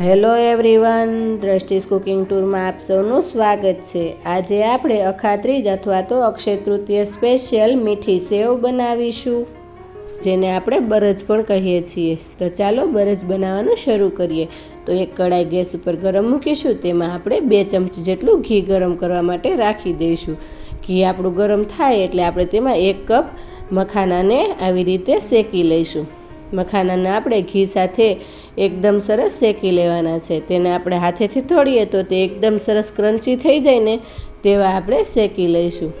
Hello everyone દ્રષ્ટિસ cooking ટૂરમાં આપ સૌનું સ્વાગત છે. આજે આપણે અખાત્રીજ અથવા તો અક્ષય તૃતીય સ્પેશિયલ મીઠી સેવ બનાવીશું, જેને આપણે બરજ પણ કહીએ છીએ. તો ચાલો બરજ બનાવવાનું શરૂ કરીએ. તો એક કડાઈ ગેસ ઉપર ગરમ મૂકીશું, તેમાં આપણે બે ચમચી જેટલું ઘી ગરમ કરવા માટે રાખી દઈશું. ઘી આપણું ગરમ થાય એટલે આપણે તેમાં એક કપ મખાનાને આવી રીતે શેકી લઈશું. મખાનાને આપણે ઘી સાથે એકદમ સરસ શેકી લેવાના છે. તેને આપણે હાથેથી તોડીએ તો તે એકદમ સરસ ક્રન્ચી થઈ જાય ને તેવા આપણે શેકી લઈશું.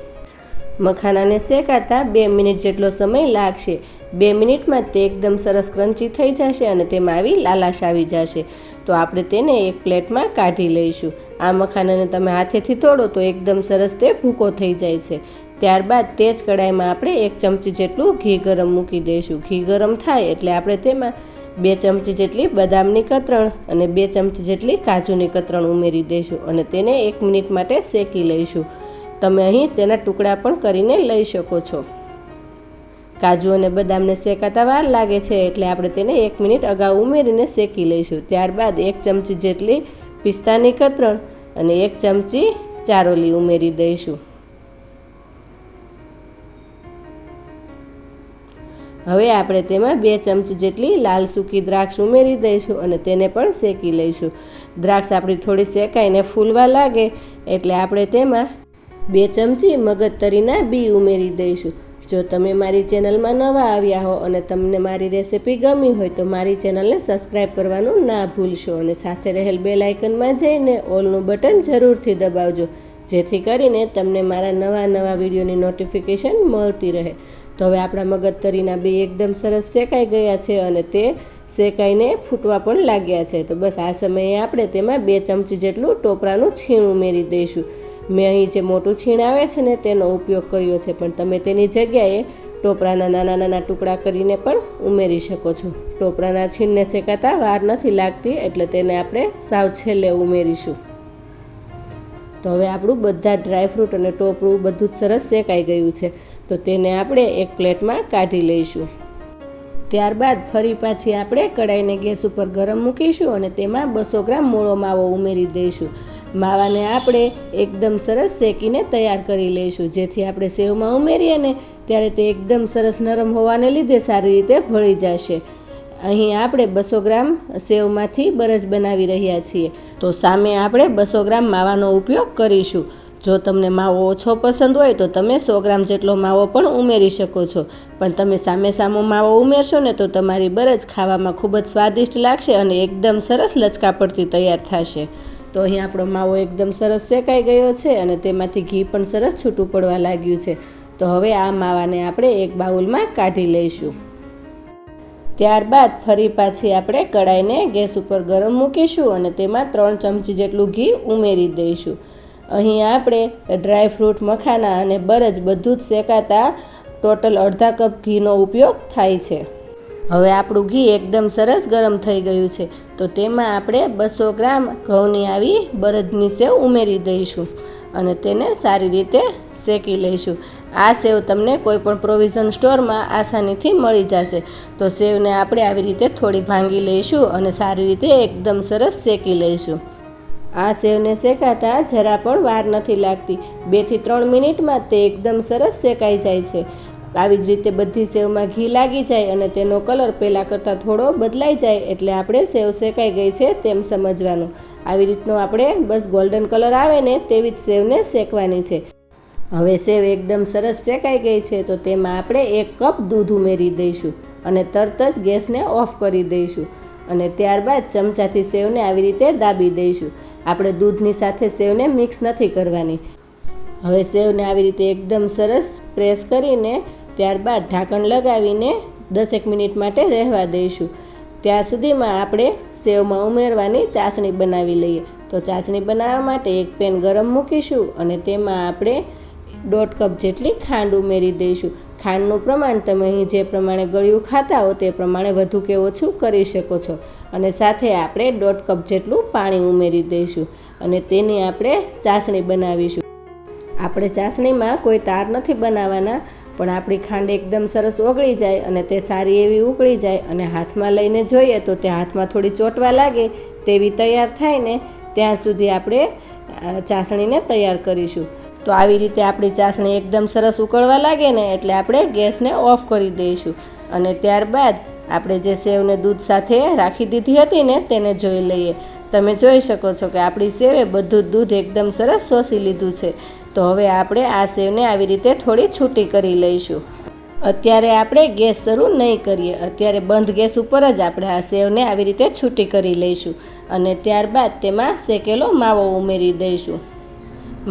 મખાનાને શેકાતા બે મિનિટ જેટલો સમય લાગશે. બે મિનિટમાં તે એકદમ સરસ ક્રન્ચી થઈ જશે અને તેમાં આવી લાલાશ આવી જશે. તો આપણે તેને એક પ્લેટમાં કાઢી લઈશું. આ મખાનાને તમે હાથેથી તોડો તો એકદમ સરસ તે ભૂકો થઈ જાય છે. ત્યારબાદ તે જ કડાઈમાં આપણે એક ચમચી જેટલું ઘી ગરમ મૂકી દઈશું. ઘી ગરમ થાય એટલે આપણે તેમાં બે ચમચી જેટલી બદામની કતરણ અને બે ચમચી જેટલી કાજુની કતરણ ઉમેરી દઈશું અને તેને એક મિનિટ માટે શેકી લઈશું. તમે અહીં તેના ટુકડા પણ કરીને લઈ શકો છો. કાજુ અને બદામને શેકાતા વાર લાગે છે એટલે આપણે તેને એક મિનિટ અગાઉ ઉમેરીને શેકી લઈશું. ત્યારબાદ એક ચમચી જેટલી પિસ્તાની કતરણ અને એક ચમચી ચારોલી ઉમેરી દઈશું. હવે આપણે તેમાં બે ચમચી જેટલી લાલ સૂકી દ્રાક્ષ ઉમેરી દઈશું અને તેને પણ શેકી લઈશું. દ્રાક્ષ આપણી થોડી શેકાઈને ફૂલવા લાગે એટલે આપણે તેમાં બે ચમચી મગજતરીના બી ઉમેરી દઈશું. જો તમે મારી ચેનલમાં નવા આવ્યા હો અને તમને મારી રેસિપી ગમી હોય તો મારી ચેનલને સબસ્ક્રાઈબ કરવાનું ના ભૂલશો અને સાથે રહેલ બે લાઇકનમાં જઈને ઓલનું બટન જરૂરથી દબાવજો, જેથી કરીને તમને મારા નવા નવા વિડીયોની નોટિફિકેશન મળતી રહે. તો હવે આપણા મગજતરીના બે એકદમ સરસ શેકાઈ ગયા છે અને તે શેકાઈને ફૂટવા પણ લાગ્યા છે. તો બસ આ સમયે આપણે તેમાં બે ચમચી જેટલું ટોપરાનું છીણ ઉમેરી દઈશું. મેં અહીં જે મોટું છીણ આવે છે ને તેનો ઉપયોગ કર્યો છે, પણ તમે તેની જગ્યાએ ટોપરાના નાના નાના ટુકડા કરીને પણ ઉમેરી શકો છો. ટોપરાના છીણને શેકાતા વાર નથી લાગતી, એટલે તેને આપણે સાવ છેલ્લે ઉમેરીશું. તો હવે આપણું બધા ડ્રાયફ્રૂટ અને ટોપરું બધું જ સરસ શેકાઈ ગયું છે. તો તેને આપણે એક પ્લેટમાં કાઢી લઈશું. ત્યારબાદ ફરી પાછી આપણે કડાઈને ગેસ ઉપર ગરમ મૂકીશું અને તેમાં બસો ગ્રામ મોળો માવો ઉમેરી દઈશું. માવાને આપણે એકદમ સરસ શેકીને તૈયાર કરી લઈશું, જેથી આપણે સેવમાં ઉમેરીએ ને ત્યારે તે એકદમ સરસ નરમ હોવાને લીધે સારી રીતે ભળી જશે. અહીં આપણે બસો ગ્રામ સેવમાંથી બરજ બનાવી રહ્યા છીએ. તો સામે આપણે બસો ગ્રામ માવાનો ઉપયોગ કરીશું. જો તમને માવો ઓછો પસંદ હોય તો તમે સો ગ્રામ જેટલો માવો પણ ઉમેરી શકો છો. પણ તમે સામે સામો માવો ઉમેરશો ને તો તમારી બરજ ખાવામાં ખૂબ જ સ્વાદિષ્ટ લાગશે અને એકદમ સરસ લચકા પડતી તૈયાર થશે. તો અહીં આપણો માવો એકદમ સરસ શેકાઈ ગયો છે અને તેમાંથી ઘી પણ સરસ છૂટું પડવા લાગ્યું છે. તો હવે આ માવાને આપણે એક બાઉલમાં કાઢી લઈશું. ત્યારબાદ ફરી પાછી આપણે કડાઈને ગેસ ઉપર ગરમ મૂકીશું અને તેમાં ત્રણ ચમચી જેટલું ઘી ઉમેરી દઈશું. અહીં આપણે ડ્રાય ફ્રૂટ, મખાના અને બરજ બધું જ શેકાતા ટોટલ અડધા કપ ઘીનો ઉપયોગ થાય છે. હવે આપણું ઘી એકદમ સરસ ગરમ થઈ ગયું છે, તો તેમાં આપણે બસો ગ્રામ ઘઉંની આવી બરદની સેવ ઉમેરી દઈશું અને તેને સારી રીતે શેકી લઈશું. આ સેવ તમને કોઈ પણ પ્રોવિઝન સ્ટોરમાં આસાનીથી મળી જશે, તો સેવને આપણે આવી રીતે થોડી ભાંગી લઈશું અને સારી રીતે એકદમ સરસ શેકી લઈશું. આ સેવને શેકાતા જરા પણ વાર નથી લાગતી. બેથી ત્રણ મિનિટમાં તે એકદમ સરસ શેકાઈ જાય છે. આવી જ રીતે બધી સેવમાં ઘી લાગી જાય અને તેનો કલર પહેલાં કરતાં થોડો બદલાઈ જાય એટલે આપણે સેવ શેકાઈ ગઈ છે તેમ સમજવાનું. આવી રીતનો આપણે બસ ગોલ્ડન કલર આવે ને તેવી જ સેવને શેકવાની છે. હવે સેવ એકદમ સરસ શેકાઈ ગઈ છે તો તેમાં આપણે એક કપ દૂધ ઉમેરી દઈશું અને તરત જ ગેસને ઓફ કરી દઈશું. અને ત્યારબાદ ચમચાથી સેવને આવી રીતે દાબી દઈશું. આપણે દૂધની સાથે સેવને મિક્સ નથી કરવાની. હવે સેવને આવી રીતે એકદમ સરસ પ્રેસ કરીને ત્યારબાદ ઢાંકણ લગાવીને દસેક મિનિટ માટે રહેવા દઈશું. ત્યાં સુધીમાં આપણે સેવમાં ઉમેરવાની ચાસણી બનાવી લઈએ. તો ચાસણી બનાવવા માટે એક પેન ગરમ મૂકીશું અને તેમાં આપણે દોઢ કપ જેટલી ખાંડ ઉમેરી દઈશું. ખાંડનું પ્રમાણ તમે અહીં જે પ્રમાણે ગળ્યું ખાતા હો તે પ્રમાણે વધુ કે ઓછું કરી શકો છો. અને સાથે આપણે દોઢ કપ જેટલું પાણી ઉમેરી દઈશું. અને તેની આપણે ચાસણી બનાવીશું. આપણે ચાસણીમાં કોઈ તાર નથી બનાવવાના, પણ આપણી ખાંડ એકદમ સરસ ઓગળી જાય અને તે સારી એવી ઉકળી જાય અને હાથમાં લઈને જોઈએ તો તે હાથમાં થોડી ચોંટવા લાગે તેવી તૈયાર થાય ને, ત્યાં સુધી આપણે ચાસણીને તૈયાર કરીશું. તો આવી રીતે આપણી ચાસણી એકદમ સરસ ઉકળવા લાગે ને એટલે આપણે ગેસને ઓફ કરી દઈશું. અને ત્યારબાદ આપણે જે સેવને દૂધ સાથે રાખી દીધી હતી ને તેને જોઈ લઈએ. તમે જોઈ શકો છો કે આપણી સેવે બધું દૂધ એકદમ સરસ શોષી લીધું છે. તો હવે આપણે આ સેવને આવી રીતે થોડી છૂટી કરી લઈશું. અત્યારે આપણે ગેસ શરૂ નહીં કરીએ. અત્યારે બંધ ગેસ ઉપર જ આપણે આ સેવને આવી રીતે છૂટી કરી લઈશું. અને ત્યારબાદ તેમાં શેકેલો માવો ઉમેરી દઈશું.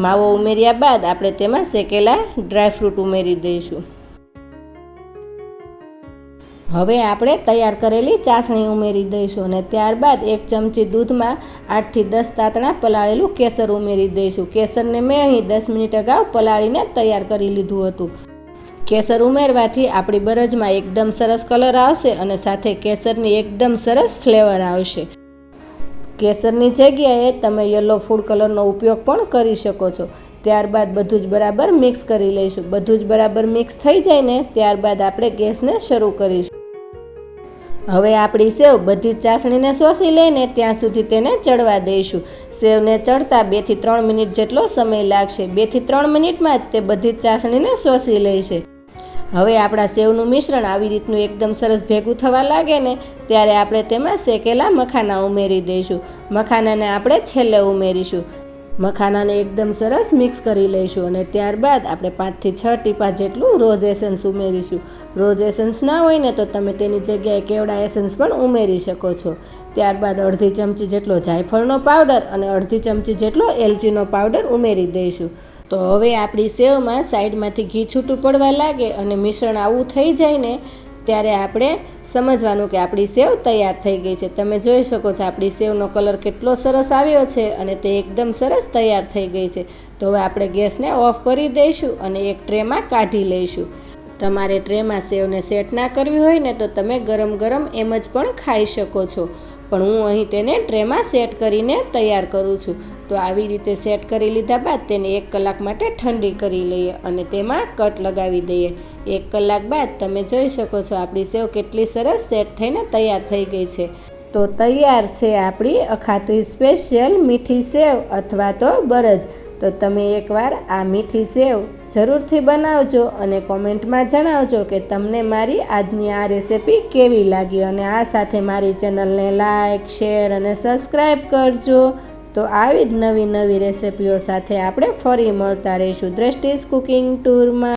માવો ઉમેર્યા બાદ આપણે તેમાં શેકેલા ડ્રાયફ્રૂટ ઉમેરી દઈશું. હવે આપણે તૈયાર કરેલી ચાસણી ઉમેરી દઈશું અને ત્યારબાદ એક ચમચી દૂધમાં આઠથી દસ તાતણા પલાળેલું કેસર ઉમેરી દઈશું. કેસરને મેં અહીં દસ મિનિટ અગાઉ પલાળીને તૈયાર કરી લીધું હતું. કેસર ઉમેરવાથી આપણી બરજમાં એકદમ સરસ કલર આવશે અને સાથે કેસરની એકદમ સરસ ફ્લેવર આવશે. કેસરની જગ્યાએ તમે યલો ફૂડ કલરનો ઉપયોગ પણ કરી શકો છો. ત્યારબાદ બધું જ બરાબર મિક્સ કરી લઈશું. બધું જ બરાબર મિક્સ થઈ જાય ને ત્યારબાદ આપણે ગેસને શરૂ કરીશું. હવે આપણી સેવ બધી જ ચાસણીને શોષી લઈને ત્યાં સુધી તેને ચડવા દઈશું. સેવને ચડતા બેથી ત્રણ મિનિટ જેટલો સમય લાગશે. બેથી ત્રણ મિનિટમાં જ તે બધી જ ચાસણીને શોષી લેશે. હવે આપણા સેવનું મિશ્રણ આવી રીતનું એકદમ સરસ ભેગું થવા લાગે ને, ત્યારે આપણે તેમાં શેકેલા મખાના ઉમેરી દઈશું. મખાનાને આપણે છેલ્લે ઉમેરીશું. મખાનાને એકદમ સરસ મિક્સ કરી લઈશું અને ત્યારબાદ આપણે પાંચથી છ ટીપા જેટલું રોઝ એસન્સ ઉમેરીશું. રોઝ એસન્સ ના હોય ને તો તમે તેની જગ્યાએ કેવડા એસન્સ પણ ઉમેરી શકો છો. ત્યારબાદ અડધી ચમચી જેટલો જાયફળનો પાવડર અને અડધી ચમચી જેટલો એલચીનો પાવડર ઉમેરી દઈશું. તો હવે આપણી સેવમાં સાઈડમાંથી ઘી છૂટું પડવા લાગે અને મિશ્રણ આવું થઈ જાય ને, ત્યારે આપણે સમજવાનું કે આપણી સેવ તૈયાર થઈ ગઈ છે. તમે જોઈ શકો છો આપણી સેવનો કલર કેટલો સરસ આવ્યો છે અને તે એકદમ સરસ તૈયાર થઈ ગઈ છે. તો હવે આપણે ગેસને ઓફ કરી દઈશું અને એક ટ્રેમાં કાઢી લઈશું. તમારે ટ્રેમાં સેવને સેટ ના કરવી હોય ને, તો તમે ગરમ ગરમ એમ જ પણ ખાઈ શકો છો. પણ હું અહીં તેને ટ્રેમાં સેટ કરીને તૈયાર કરું છું. તો આવી રીતે સેટ કરી લીધા બાદ તેને એક કલાક માટે ઠંડી કરી લઈએ અને તેમાં કટ લગાવી દઈએ. એક કલાક બાદ તમે જોઈ શકો છો આપણી સેવ કેટલી સરસ સેટ થઈને તૈયાર થઈ ગઈ છે. તો તૈયાર છે આપણી અખાત્રી સ્પેશિયલ મીઠી સેવ અથવા તો બરજ. તો તમે એકવાર આ મીઠી સેવ જરૂરથી બનાવજો અને કોમેન્ટમાં જણાવજો કે તમને મારી આજની આ રેસિપી કેવી લાગી અને આ સાથે મારી ચેનલને લાઇક શેર અને સબસ્ક્રાઈબ કરજો. તો આવી જ નવી નવી રેસિપીઓ સાથે આપણે ફરી મળતા રહીશું દ્રષ્ટિસ કુકિંગ ટૂરમાં.